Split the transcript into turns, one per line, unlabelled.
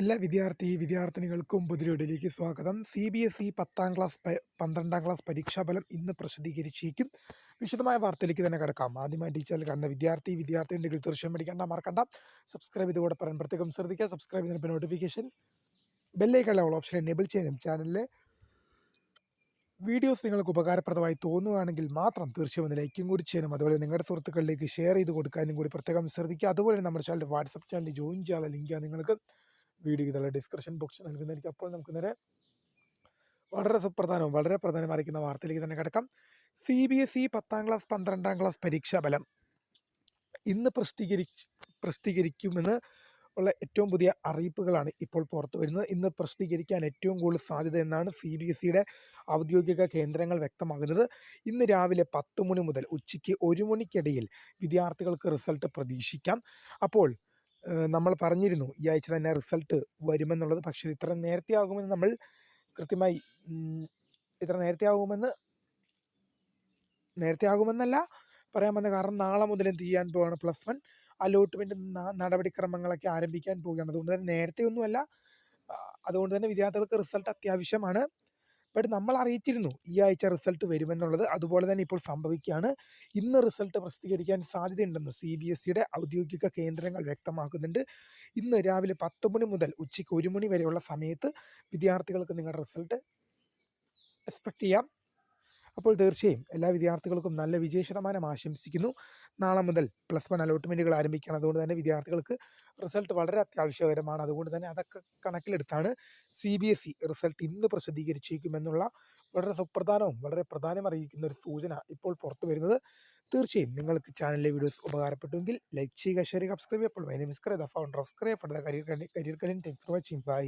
എല്ലാ വിദ്യാർത്ഥി വിദ്യാർത്ഥിനികൾക്കും പുതിയൊടിലേക്ക് സ്വാഗതം. സി ബി എസ് ഇ പത്താം ക്ലാസ് പന്ത്രണ്ടാം ക്ലാസ് പരീക്ഷാഫലം ഇന്ന് പ്രസിദ്ധീകരിച്ചേക്കും. വിശദമായ വാർത്തയിലേക്ക് തന്നെ കിടക്കാം. ആദ്യമായി ടീച്ചറിൽ കണ്ട വിദ്യാർത്ഥി വിദ്യാർത്ഥിനികൾ തീർച്ചയായും പഠിക്കേണ്ട മറക്കണ്ട സബ്സ്ക്രൈബ് ചെയ്തുകൂടെ പറയാൻ പ്രത്യേകം ശ്രദ്ധിക്കുക. സബ്സ്ക്രൈബ് ചെയ്തതിന് നോട്ടിഫിക്കേഷൻ ബെല്ലൈക്കുള്ള ഓപ്ഷൻ എനേബിൾ ചെയ്യാനും ചാനലിലെ വീഡിയോസ് നിങ്ങൾക്ക് ഉപകാരപ്രദമായി തോന്നുകയാണെങ്കിൽ മാത്രം തീർച്ചയായും ഒന്ന് ലൈക്കും കൂടി ചെയ്യാനും അതുപോലെ നിങ്ങളുടെ സുഹൃത്തുക്കളിലേക്ക് ഷെയർ ചെയ്ത് കൊടുക്കാനും കൂടി പ്രത്യേകം ശ്രദ്ധിക്കുക. അതുപോലെ നമ്മുടെ ചാനൽ വാട്സപ്പ് ചാനൽ ജോയിൻ ചെയ്യാനുള്ള ലിങ്ക് നിങ്ങൾക്ക് വീഡിയോ ഇതുള്ള ഡിസ്ക്രിപ്ഷൻ ബോക്സ് നൽകുന്നതായിരിക്കും. അപ്പോൾ നമുക്ക് നേരെ വളരെ സുപ്രധാനവും വളരെ പ്രധാനമായിരിക്കുന്ന വാർത്തയിലേക്ക് തന്നെ കിടക്കാം. സി ബി എസ് ഇ പത്താം ക്ലാസ് പന്ത്രണ്ടാം ക്ലാസ് പരീക്ഷാ ഫലം ഇന്ന് പ്രസിദ്ധീകരി പ്രസിദ്ധീകരിക്കുമെന്ന് ഉള്ള ഏറ്റവും പുതിയ അറിയിപ്പുകളാണ് ഇപ്പോൾ പുറത്തു വരുന്നത്. ഇന്ന് പ്രസിദ്ധീകരിക്കാൻ ഏറ്റവും കൂടുതൽ സാധ്യത എന്നാണ് സി ബി എസ് ഇയുടെ ഔദ്യോഗിക കേന്ദ്രങ്ങൾ വ്യക്തമാകുന്നത് ഇന്ന് രാവിലെ പത്ത് മണി മുതൽ ഉച്ചയ്ക്ക് ഒരു മണിക്കിടയിൽ വിദ്യാർത്ഥികൾക്ക് റിസൾട്ട് പ്രതീക്ഷിക്കാം. അപ്പോൾ നമ്മൾ പറഞ്ഞിരുന്നു ഈ ആഴ്ച തന്നെ റിസൾട്ട് വരുമെന്നുള്ളത്. പക്ഷേ ഇത്ര നേരത്തെ ആകുമെന്ന് നമ്മൾ കൃത്യമായി ഇത്ര നേരത്തെ ആകുമെന്ന് നേരത്തെ ആകുമെന്നല്ല പറയാൻ വന്ന കാരണം നാളെ മുതൽ എന്ത് ചെയ്യാൻ പോവാണ് പ്ലസ് വൺ? അലോട്ട്മെന്റ് നടപടിക്രമങ്ങളൊക്കെ ആരംഭിക്കാൻ പോവുകയാണ്. അതുകൊണ്ട് തന്നെ നേരത്തെ ഒന്നുമല്ല അതുകൊണ്ട് തന്നെ വിദ്യാർത്ഥികൾക്ക് റിസൾട്ട് അത്യാവശ്യമാണ്. ബട്ട് നമ്മൾ അറിയിച്ചിരുന്നു ഈ ആഴ്ച റിസൾട്ട് വരുമെന്നുള്ളത്. അതുപോലെ തന്നെ ഇപ്പോൾ സംഭവിക്കുകയാണ്. ഇന്ന് റിസൾട്ട് പ്രസിദ്ധീകരിക്കാൻ സാധ്യതയുണ്ടെന്ന് സി ബി എസ് സിയുടെ ഔദ്യോഗിക കേന്ദ്രങ്ങൾ വ്യക്തമാക്കുന്നുണ്ട്. ഇന്ന് രാവിലെ പത്ത് മണി മുതൽ ഉച്ചയ്ക്ക് ഒരു മണി വരെയുള്ള സമയത്ത് വിദ്യാർത്ഥികൾക്ക് നിങ്ങളുടെ റിസൾട്ട് എക്സ്പെക്ട് ചെയ്യാം. അപ്പോൾ തീർച്ചയായും എല്ലാ വിദ്യാർത്ഥികൾക്കും നല്ല വിജയ ശതമാനം ആശംസിക്കുന്നു. നാളെ മുതൽ പ്ലസ് വൺ അലോട്ട്മെന്റുകൾ ആരംഭിക്കുകയാണ് അതുകൊണ്ട് തന്നെ വിദ്യാർത്ഥികൾക്ക് റിസൾട്ട് വളരെ അത്യാവശ്യകരമാണ്. അതുകൊണ്ട് തന്നെ അതൊക്കെ കണക്കിലെടുത്താണ് C B S E result ഇന്ന് പ്രസിദ്ധീകരിച്ചേക്കുമെന്നുള്ള വളരെ സുപ്രധാനവും വളരെ പ്രധാനം അറിയിക്കുന്ന ഒരു സൂചന ഇപ്പോൾ പുറത്തു വരുന്നത്. തീർച്ചയായും നിങ്ങൾക്ക് ചാനലിലെ വീഡിയോസ് ഉപകാരപ്പെട്ടുവെങ്കിൽ ലൈക്ക് ചെയ്യുക ഷെയർ സബ്സ്ക്രൈബ് അപ്പോൾ my name the founder of scray for the career career career thanks for watching bye